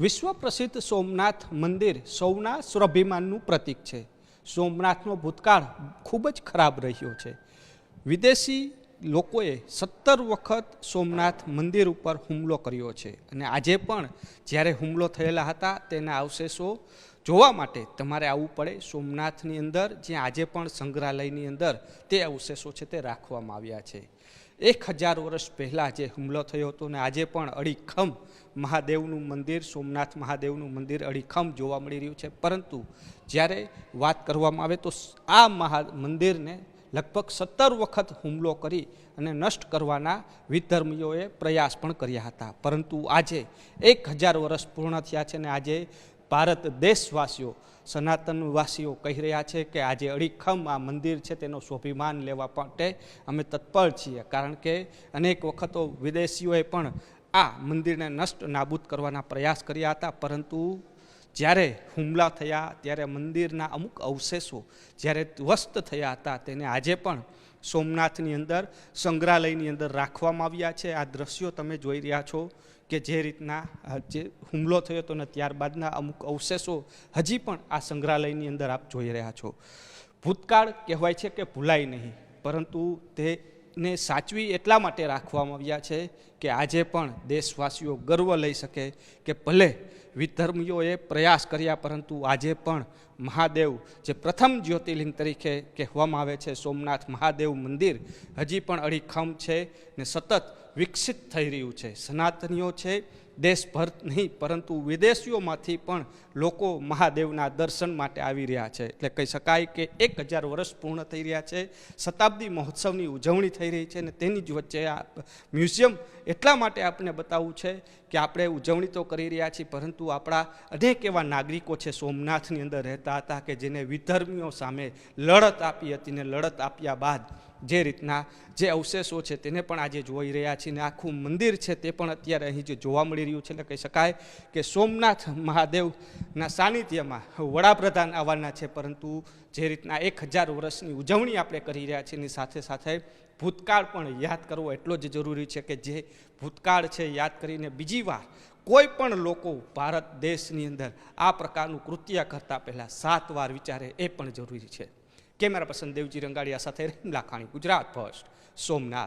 વિશ્વ પ્રસિદ્ધ સોમનાથ મંદિર સૌના સ્વાભિમાનનું પ્રતીક છે. સોમનાથનો ભૂતકાળ ખૂબ જ ખરાબ રહ્યો છે. વિદેશી લોકોએ સત્તર વખત સોમનાથ મંદિર ઉપર હુમલો કર્યો છે અને આજે પણ જ્યારે હુમલો થયેલા હતા તેના અવશેષો જોવા માટે તમારે આવવું પડે સોમનાથની અંદર, જ્યાં આજે પણ સંગ્રહાલયની અંદર તે અવશેષો છે તે રાખવામાં આવ્યા છે. એક હજાર વર્ષ પહેલાં જે હુમલો થયો હતો ને આજે પણ અડીખમ મહાદેવનું મંદિર, સોમનાથ મહાદેવનું મંદિર અડીખમ જોવા મળી રહ્યું છે. પરંતુ જ્યારે વાત કરવામાં આવે તો આ મહા મંદિરને લગભગ સત્તર વખત હુમલો કરી અને નષ્ટ કરવાના વિધર્મીઓએ પ્રયાસ પણ કર્યા હતા. પરંતુ આજે એક હજાર વર્ષ પૂર્ણ થયા છે ને આજે ભારત દેશવાસીઓ, સનાતનવાસીઓ કહી રહ્યા છે કે આજે અડીખમ આ મંદિર છે તેનો સ્વાભિમાન લેવા માટે અમે તત્પર છીએ. કારણ કે અનેક વખતો વિદેશીઓએ પણ આ મંદિરને નષ્ટ નાબૂદ કરવાના પ્રયાસ કર્યા હતા, પરંતુ જ્યારે હુમલા થયા, ત્યારે મંદિરના અમુક અવશેષો જ્યારે ધ્વસ્ત થયા હતા, તેને આજે પણ સોમનાથની અંદર, સંગ્રહાલયની અંદર રાખવામાં આવ્યા છે. આ દ્રશ્યો તમે જોઈ રહ્યા છો કે જે રીતના જે હુમલો થયો હતો ને ત્યારબાદના અમુક અવશેષો હજી પણ આ સંગ્રહાલયની અંદર આપ જોઈ રહ્યા છો. ભૂતકાળ કહેવાય છે કે ભૂલાય નહીં, પરંતુ તેને સાચવી એટલા માટે રાખવામાં આવ્યા છે કે આજે પણ દેશવાસીઓ ગર્વ લઈ શકે કે ભલે વિધર્મીઓએ પ્રયાસ કર્યા પરંતુ આજે પણ મહાદેવ, જે પ્રથમ જ્યોતિર્લિંગ તરીકે કહેવામાં આવે છે, સોમનાથ મહાદેવ મંદિર, હજી પણ અડીખમ છે ને સતત વિકસિત થઈ રહ્યું છે. સનાતનીઓ છે, દેશભર નહીં, પરંતુ વિદેશીઓમાંથી પણ લોકો મહાદેવના દર્શન માટે આવી રહ્યા છે. એટલે કહી શકાય કે એક હજાર વર્ષ પૂર્ણ થઈ રહ્યા છે, શતાબ્દી મહોત્સવની ઉજવણી થઈ રહી છે અને તેની જ વચ્ચે આ મ્યુઝિયમ એટલા માટે આપણે બતાવવું છે કે આપણે ઉજવણી તો કરી રહ્યા છીએ, પરંતુ આપણા અનેક એવા નાગરિકો છે સોમનાથની અંદર રહેતા હતા કે જેને વિધર્મીઓ સામે લડત આપી હતી ને લડત આપ્યા બાદ જે રીતના જે અવશેષો છે તેને પણ આજે જોઈ રહ્યા છીએ ને આખું મંદિર છે તે પણ અત્યારે અહીં જે જોવા મળી રહ્યું છે એટલે કહી શકાય કે સોમનાથ મહાદેવના સાનિધ્યમાં વડાપ્રધાન આવવાના છે. પરંતુ જે રીતના એક હજાર વર્ષની ઉજવણી આપણે કરી રહ્યા છીએ એની સાથે સાથે ભૂતકાળ પણ યાદ કરવો એટલો જ જરૂરી છે કે જે ભૂતકાળ છે યાદ કરીને બીજી વાર કોઈ પણ લોકો ભારત દેશની અંદર આ પ્રકારનું કૃત્ય કરતા પહેલાં સાત વાર વિચારે એ પણ જરૂરી છે. કેમેરા પર્સન દેવજી રંગાડિયા સાથે લાખાણી ગુજરાત ફર્સ્ટ સોમનાથ.